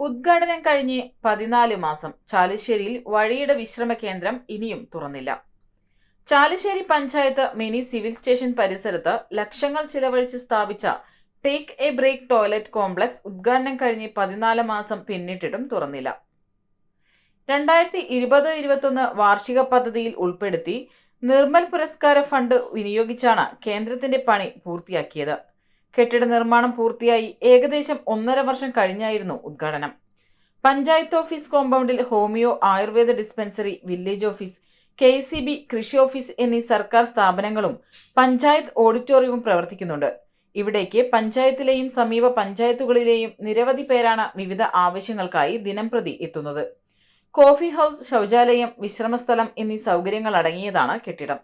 ഉദ്ഘാടനം കഴിഞ്ഞ് പതിനാല് മാസം ചാലുശ്ശേരിയിൽ വഴിയുടെ വിശ്രമ കേന്ദ്രം ഇനിയും തുറന്നില്ല. Chalissery panchayat mini civil station പരിസരത്ത് ലക്ഷങ്ങൾ ചിലവഴിച്ച് സ്ഥാപിച്ച take a break toilet complex ഉദ്ഘാടനം കഴിഞ്ഞ് പതിനാല് മാസം പിന്നിട്ടിട്ടും തുറന്നില്ല. രണ്ടായിരത്തി ഇരുപത് ഇരുപത്തൊന്ന് വാർഷിക പദ്ധതിയിൽ ഉൾപ്പെടുത്തി നിർമ്മൽ പുരസ്കാര ഫണ്ട് വിനിയോഗിച്ചാണ് കേന്ദ്രത്തിന്റെ പണി പൂർത്തിയാക്കിയത്. കെട്ടിട നിർമ്മാണം പൂർത്തിയായി ഏകദേശം ഒന്നര വർഷം കഴിഞ്ഞായിരുന്നു ഉദ്ഘാടനം. പഞ്ചായത്ത് ഓഫീസ് കോമ്പൗണ്ടിൽ homeo Ayurveda dispensary village office K C B കൃഷി ഓഫീസ് എന്നീ സർക്കാർ സ്ഥാപനങ്ങളും പഞ്ചായത്ത് ഓഡിറ്റോറിയവും പ്രവർത്തിക്കുന്നുണ്ട്. ഇവിടേക്ക് പഞ്ചായത്തിലെയും സമീപ പഞ്ചായത്തുകളിലെയും നിരവധി പേരാണ് വിവിധ ആവശ്യങ്ങൾക്കായി ദിനംപ്രതി എത്തുന്നത്. കോഫി ഹൗസ് ശൗചാലയം വിശ്രമസ്ഥലം എന്നീ സൗകര്യങ്ങൾ അടങ്ങിയതാണ് കെട്ടിടം.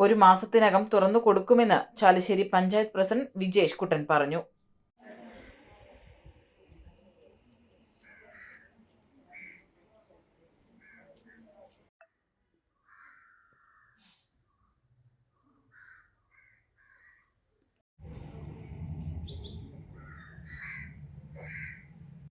ഒരു മാസത്തിനകം തുറന്നു കൊടുക്കുമെന്ന് ചാലശ്ശേരി പഞ്ചായത്ത് പ്രസിഡന്റ് വിജേഷ് കുട്ടൻ പറഞ്ഞു